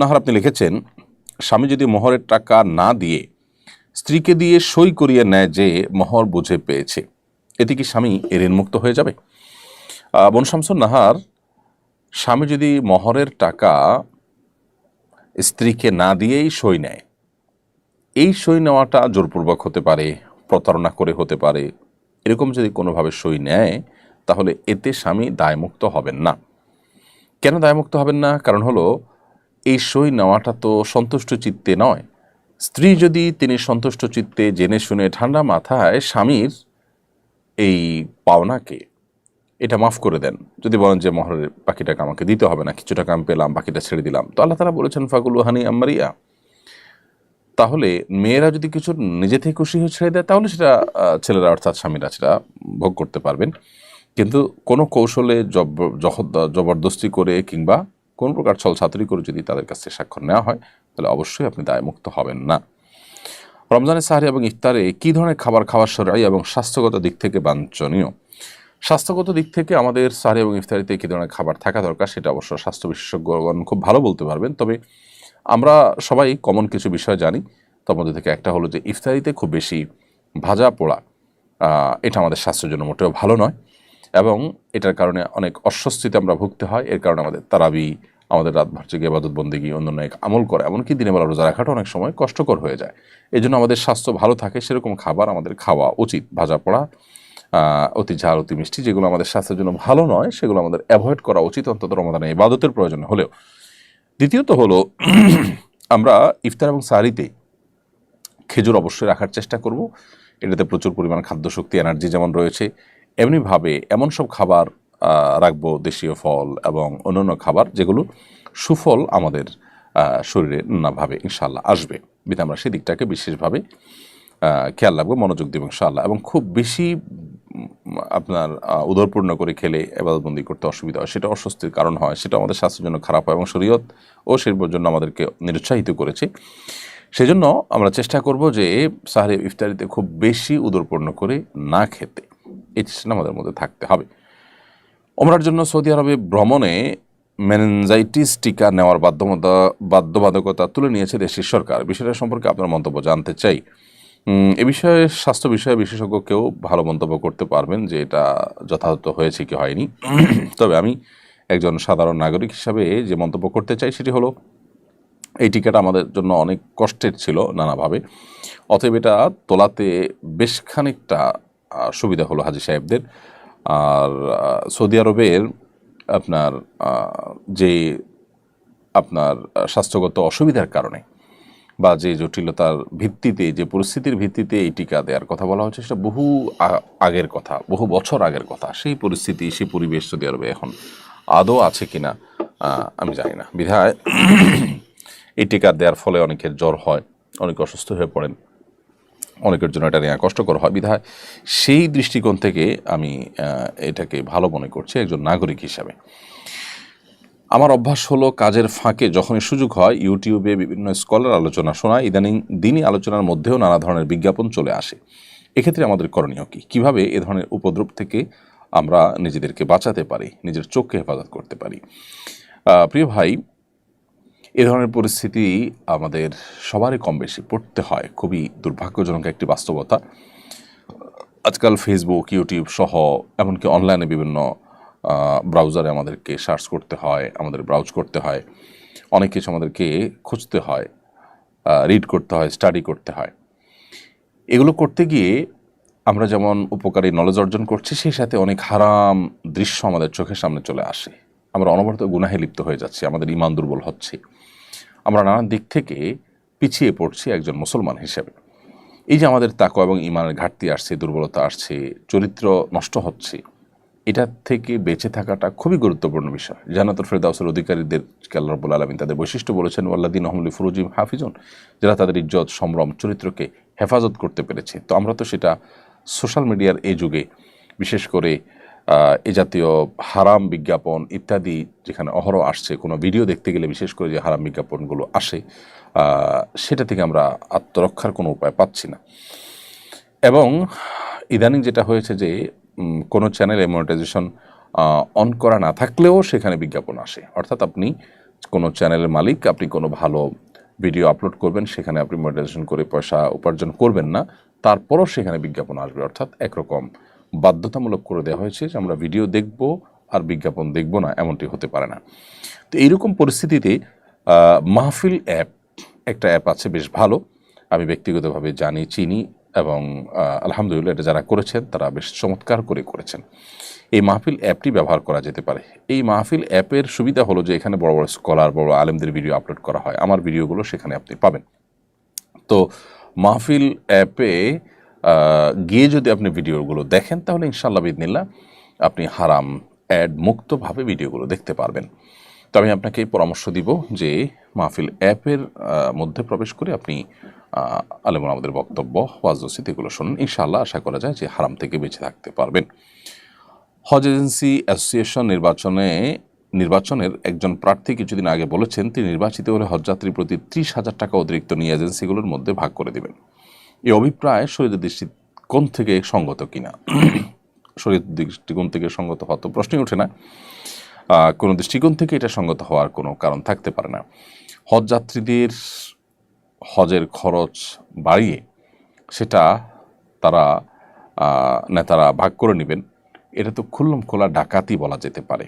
নাহার আপনি লিখেছেন, স্বামী যদি মোহরের টাকা না দিয়ে স্ত্রীকে দিয়ে সই করিয়ে নেয় যে মোহর বুঝে পেয়েছে, এতে কি স্বামী ঋণমুক্ত হয়ে যাবে? বন শামসুন নাহার, স্বামী যদি মোহরের টাকা স্ত্রীকে না দিয়েই সই নেয়, এই সই নেওয়াটা জোরপূর্বক হতে পারে, প্রতারণা করে হতে পারে, এরকম যদি কোনোভাবে সই নেয়, তাহলে এতে স্বামী দায়মুক্ত হবেন না। কেন দায়মুক্ত হবেন না? কারণ হলো এই সই নেওয়াটা তো সন্তুষ্ট চিত্তে নয়। স্ত্রী যদি তিনি সন্তুষ্ট চিত্তে জেনে শুনে ঠান্ডা মাথায় স্বামীর এই পাওনাকে, এটা মাফ করে দেন। যদি বলেন যে, মহরের বাকি টাকা আমাকে দিতে হবে না, কিছু টাকা আমি পেলাম, বাকিটা ছেড়ে দিলাম। তো আল্লাহ তালা বলেছেন, ফাগুল হানি আম্মারিয়া তাহলে মেয়েরা যদি কিছু নিজে থেকে খুশি হয়ে ছেড়ে দেয়, তাহলে সেটা ছেলেরা অর্থাৎ স্বামীরা সেটা ভোগ করতে পারবেন। কিন্তু কোনো কৌশলে জবরদস্তি করে কিংবা কোন প্রকার ছল ছাত্রী করে যদি তাদের কাছে স্বাক্ষর নেওয়া হয়, তাহলে অবশ্যই আপনি দায়মুক্ত হবেন না। রমজানের সাহারি এবং ইফতারে কী ধরনের খাবার খাওয়ার সরাই এবং স্বাস্থ্যগত দিক থেকে বাঞ্ছনীয়? স্বাস্থ্যগত দিক থেকে আমাদের সাহারি এবং ইফতারিতে কী ধরনের খাবার থাকা দরকার সেটা অবশ্য স্বাস্থ্য বিশেষজ্ঞগণ খুব ভালো বলতে পারবেন। তবে আমরা সবাই কমন কিছু বিষয় জানি, তার মধ্যে থেকে একটা হলো যে ইফতারিতে খুব বেশি ভাজা পোড়া এটা আমাদের স্বাস্থ্যের জন্য মোটেও ভালো নয়। এবং এটার কারণে অনেক অস্বস্তিতে আমরা ভুগতে হয়। এর কারণে আমাদের তারাবি, আমাদের রাত ভর জেগে আবাদত বন্দিগি অন্যান্য এক আমল করে। এমনকি দিনে বেলা রোজা রাখাটা অনেক সময় কষ্টকর হয়ে যায়। এই জন্য আমাদের স্বাস্থ্য ভালো থাকে, সেরকম খাবার আমাদের খাওয়া উচিত। ভাজা পোড়া অতি ঝাল, অতি মিষ্টি যেগুলো আমাদের স্বাস্থ্যের জন্য ভালো নয়, সেগুলো আমাদের অ্যাভয়েড করা উচিত। অন্তত রমাদানে ইবাদতের প্রয়োজন হলেও। দ্বিতীয়ত হলো, আমরা ইফতার এবং সাহারিতে খেজুর অবশ্যই রাখার চেষ্টা করব। এটাতে প্রচুর পরিমাণ খাদ্যশক্তি এনার্জি যেমন রয়েছে এমনিভাবে এমন সব খাবার রাখব, দেশীয় ফল এবং অন্যান্য খাবার যেগুলো সুফল আমাদের শরীরে নানাভাবে ইনশাল্লাহ আসবে। বিধে আমরা সেই দিকটাকে বিশেষভাবে খেয়াল রাখব, মনোযোগ দেবো ইনশাল্লাহ এবং খুব বেশি আপনার উদরপূর্ণ করে খেলে এবাদতবন্দি করতে অসুবিধা হয়। সেটা অস্বস্তির কারণ হয়, সেটা আমাদের স্বাস্থ্যের জন্য খারাপ হয় এবং শরীয়ত ও শিল্পর জন্য আমাদেরকে নিরুৎসাহিত করেছে। সেজন্য আমরা চেষ্টা করব যে সাহারি ইফতারিতে খুব বেশি উদরপূর্ণ করে না খেতে। এই চেষ্টা আমাদের মধ্যে থাকতে হবে। ওমরার জন্য সৌদি আরবে ভ্রমণে মেনেঞ্জাইটিস টিকা নেওয়ার বাধ্যমতা বাধ্যবাধকতা তুলে নিয়েছে দেশের সরকার। বিষয়টা সম্পর্কে আপনার মন্তব্য জানতে চাই। এ বিষয়ে স্বাস্থ্য বিষয়ে বিশেষজ্ঞ কেউ ভালো মন্তব্য করতে পারবেন যে এটা যথাযথ হয়েছে কি হয়নি। তবে আমি একজন সাধারণ নাগরিক হিসাবে যে মন্তব্য করতে চাই সেটি হলো, এই টিকাটা আমাদের জন্য অনেক কষ্টের ছিল নানাভাবে। অতএব এটা তোলাতে বেশ খানিকটা সুবিধা হলো হাজি সাহেবদের। আর সৌদি আরবের আপনার যে আপনার স্বাস্থ্যগত অসুবিধার কারণে বা যে জটিলতার ভিত্তিতে, যে পরিস্থিতির ভিত্তিতে এই টিকা দেওয়ার কথা বলা হচ্ছে, সেটা বহু আগের কথা, বহু বছর আগের কথা। সেই পরিস্থিতি, সেই পরিবেশ সৌদি আরবে এখন আদৌ আছে কিনা আমি জানি না। বিধায় এই টিকা দেওয়ার ফলে অনেকের জ্বর হয়, অনেকে অসুস্থ হয়ে পড়েন। অনেকের জন্য এটা নেওয়া কষ্টকর হয়। বিধায় সেই দৃষ্টিকোণ থেকে আমি এটাকে ভালো মনে করছি একজন নাগরিক হিসাবে। আমার অভ্যাস হলো কাজের ফাঁকে যখনই সুযোগ হয়, ইউটিউবে বিভিন্ন স্কলার আলোচনা শোনা, ইদানিং দিনই আলোচনার মধ্যেও নানা ধরনের বিজ্ঞাপন চলে আসে। এক্ষেত্রে আমাদের করণীয় কী? কীভাবে এ ধরনের উপদ্রব থেকে আমরা নিজেদেরকে বাঁচাতে পারি, নিজের চোখকে হেফাজত করতে পারি? প্রিয় ভাই এ ধরনের পরিস্থিতি আমাদের সবারই কম বেশি পড়তে হয়। খুবই দুর্ভাগ্যজনক একটি বাস্তবতা। আজকাল ফেসবুক ইউটিউব সহ এমনকি অনলাইনে বিভিন্ন ব্রাউজারে আমাদেরকে সার্চ করতে হয়, আমাদের ব্রাউজ করতে হয়। অনেক কিছু আমাদেরকে খুঁজতে হয় রিড করতে হয় স্টাডি করতে হয়। এগুলো করতে গিয়ে আমরা যেমন উপকারী নলেজ অর্জন করছি, সেই সাথে অনেক হারাম দৃশ্য আমাদের চোখের সামনে চলে আসে। আমরা অনবরত গুনাহে লিপ্ত হয়ে যাচ্ছি, আমাদের ইমান দুর্বল হচ্ছে। আমরা নানান দিক থেকে পিছিয়ে পড়ছি একজন মুসলমান হিসেবে। এই যে আমাদের তাকওয়া এবং ইমানের ঘাটতি আসছে, দুর্বলতা আসছে, চরিত্র নষ্ট হচ্ছে, এটা থেকে বেঁচে থাকাটা খুবই গুরুত্বপূর্ণ বিষয়। জানাতুল ফেরদাউসের অধিকারীদের, আল্লাহ রব্বুল আলমিন তাদের বৈশিষ্ট্য বলেছেন ওয়াল্লাদিন আহমলি ফুরুজিম হাফিজুন যারা তাদের ইজ্জত, সম্ভ্রম, চরিত্রকে হেফাজত করতে পেরেছে। তো আমরা তো সেটা সোশ্যাল মিডিয়ার এই যুগে, বিশেষ করে এ জাতীয় হারাম বিজ্ঞাপন ইত্যাদি যেখানে অহরহ আসছে, কোনো ভিডিও দেখতে গেলে বিশেষ করে যে হারাম বিজ্ঞাপনগুলো আসে সেটা থেকে আমরা আত্মরক্ষার কোনো উপায় পাচ্ছি না। এবং ইদানিং যেটা হয়েছে যে কোনো চ্যানেলে মনিটাইজেশন অন করা না থাকলেও সেখানে বিজ্ঞাপন আসে। অর্থাৎ আপনি কোনো চ্যানেলের মালিক, আপনি কোনো ভালো ভিডিও আপলোড করবেন, সেখানে আপনি মনিটাইজেশন করে পয়সা উপার্জন করবেন না, তারপরও সেখানে বিজ্ঞাপন আসবে। অর্থাৎ একরকম বাধ্যতামূলক করে দেওয়া হয়েছে যে আমরা ভিডিও দেখব আর বিজ্ঞাপন দেখব না, এমনটি হতে পারে না। তো এইরকম পরিস্থিতিতে মাহফিল অ্যাপ একটা অ্যাপ আছে, বেশ ভালো। আমি ব্যক্তিগতভাবে জানি, চিনি এবং আলহামদুলিল্লাহ এটা যারা করেছেন তারা বেশ চমৎকার করে করেছেন। এই মাহফিল অ্যাপটি ব্যবহার করা যেতে পারে। এই মাহফিল অ্যাপের সুবিধা হলো যে এখানে বড় বড় স্কলার বড় আলেমদের ভিডিও আপলোড করা হয়। আমার ভিডিওগুলো সেখানে আপনি পাবেন। তো মাহফিল অ্যাপে গিয়ে যদি আপনি ভিডিওগুলো দেখেন তাহলে ইনশাল্লাহ বিদিনিল্লা আপনি হারাম অ্যাড মুক্তভাবে ভিডিওগুলো দেখতে পারবেন। তো আমি আপনাকে পরামর্শ দিব যে মাহফিল অ্যাপের মধ্যে প্রবেশ করে আপনি আহ, আলেমুল আমাদের বক্তব্য ওয়াজসিত এগুলো শুনুন। ইনশাআল্লাহ আশা করা যায় যে হারাম থেকে বেঁচে থাকতে পারবেন। হজ এজেন্সি অ্যাসোসিয়েশন নির্বাচনে নির্বাচনের একজন প্রার্থী কিছুদিন আগে বলেছেন তিনি নির্বাচিত হলে হজযাত্রীর প্রতি ত্রিশ হাজার টাকা অতিরিক্ত নিয়ে এজেন্সিগুলোর মধ্যে ভাগ করে দেবেন। এই অভিপ্রায় শরীরের দৃষ্টিকোণ থেকে সঙ্গত কিনা? শরীর দৃষ্টিকোণ থেকে সঙ্গত হওয়া তো প্রশ্নই ওঠে না। কোনো দৃষ্টিকোণ থেকে এটা সঙ্গত হওয়ার কোনো কারণ থাকতে পারে না। হজযাত্রীদের হজের খরচ বাড়িয়ে সেটা তারা নেতারা ভাগ করে নেবেন। এটা তো খুল্লম খোলা ডাকাতি বলা যেতে পারে।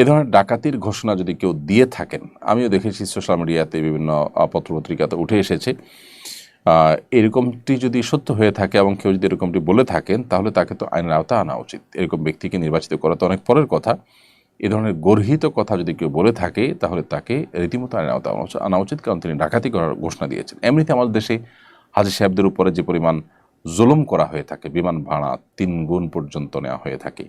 এ ধরনের ডাকাতির ঘোষণা যদি কেউ দিয়ে থাকেন, আমিও দেখেছি সোশ্যাল মিডিয়াতে বিভিন্ন পত্রপত্রিকাতে উঠে এসেছে। এরকমটি যদি সত্য হয়ে থাকে এবং কেউ যদি এরকমটি বলে থাকেন, তাহলে তাকে তো আইনের আওতা আনা উচিত। এরকম ব্যক্তিকে নির্বাচিত করা তো অনেক পরের কথা। এ ধরনের গর্হিত কথা যদি কেউ বলে থাকে, তাহলে তাকে রীতিমতো আইনের আওতা আনা উচিত- কারণ তিনি ডাকাতি করার ঘোষণা দিয়েছেন। এমনিতে আমাদের দেশে হাজি সাহেবদের উপরে যে পরিমাণ জুলুম করা হয়ে থাকে, বিমান ভাড়া তিন গুণ পর্যন্ত নেওয়া হয়ে থাকে।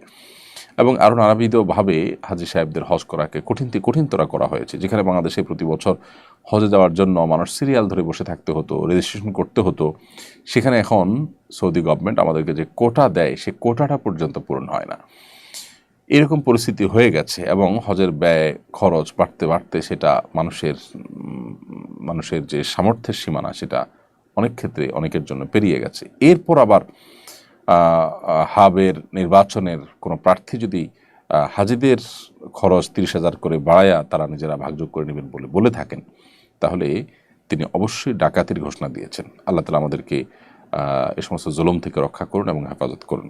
এবং আরও নানাবিধভাবে হাজি সাহেবদের হজ করাকে কঠিন কঠিনতর করা হয়েছে, যেখানে বাংলাদেশে প্রতি বছর হজে যাওয়ার জন্য মানুষ সিরিয়াল ধরে বসে থাকতে হতো রেজিস্ট্রেশন করতে হতো। সেখানে এখন সৌদি গভর্নমেন্ট আমাদেরকে যে কোটা দেয়, সে কোটাটা পর্যন্ত পূরণ হয় না। এরকম পরিস্থিতি হয়ে গেছে এবং হজের ব্যয়, খরচ বাড়তে বাড়তে সেটা মানুষের মানুষের যে সামর্থ্যের সীমানা সেটা অনেক ক্ষেত্রে অনেকের জন্য পেরিয়ে গেছে। এরপর আবার হাবের নির্বাচনের কোনো প্রার্থী যদি হাজিদের খরচ তিরিশ হাজার করে বাড়ায়া তারা নিজেরা ভাগযোগ করে নেবেন বলে বলে থাকেন, তাহলে তিনি অবশ্যই ডাকাতির ঘোষণা দিয়েছেন। আল্লাহ তালা আমাদেরকে এ সমস্ত জুলুম থেকে রক্ষা করুন এবং হেফাজত করুন।